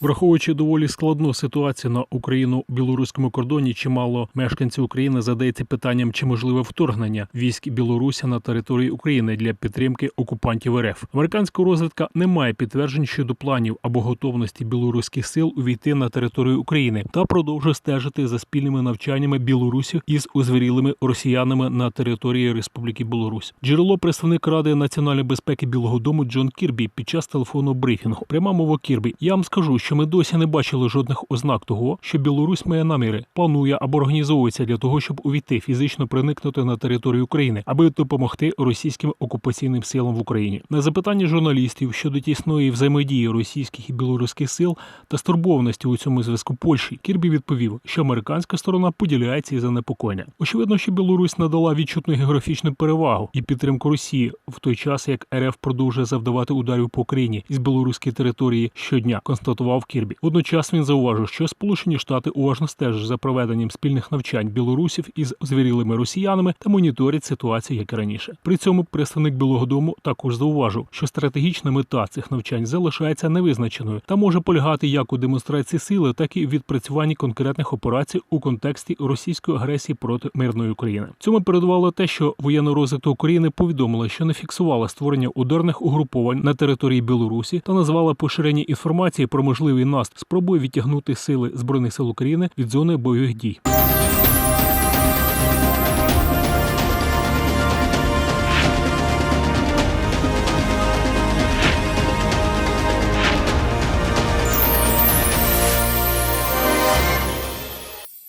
Враховуючи доволі складну ситуацію на Україно-білоруському кордоні, чимало мешканців України задається питанням, чи можливе вторгнення військ Білорусі на територію України для підтримки окупантів РФ. Американська розвідка не має підтверджень щодо планів або готовності білоруських сил увійти на територію України та продовжує стежити за спільними навчаннями білорусів із озвірілими росіянами на території Республіки Білорусь. Джерело представник Ради національної безпеки Білого Дому Джон Кірбі під час телефонного брифінгу. Пряма мова Кірбі. Я вам скажу, що ми досі не бачили жодних ознак того, що Білорусь має наміри, планує або організовується для того, щоб увійти фізично проникнути на територію України, аби допомогти російським окупаційним силам в Україні. На запитання журналістів щодо тісної взаємодії російських і білоруських сил та стурбованості у цьому зв'язку Польщі, Кірбі відповів, що американська сторона поділяє ці занепокоєння. Очевидно, що Білорусь надала відчутну географічну перевагу і підтримку Росії в той час, як РФ продовжує завдавати ударів по Україні із білоруської території щодня, констатував Кірбі. Водночас він зауважив, що Сполучені Штати уважно стежать за проведенням спільних навчань білорусів із звірілими росіянами та моніторять ситуацію як і раніше. При цьому представник Білого Дому також зауважив, що стратегічна мета цих навчань залишається невизначеною та може полягати як у демонстрації сили, так і в відпрацюванні конкретних операцій у контексті російської агресії проти мирної України. Цьому передувало те, що воєнна розвиток України повідомила, що не фіксувала створення ударних угруповань на території Білорусі та назвала поширення інформації про можливий наст спробує відтягнути сили збройних сил України від зони бойових дій.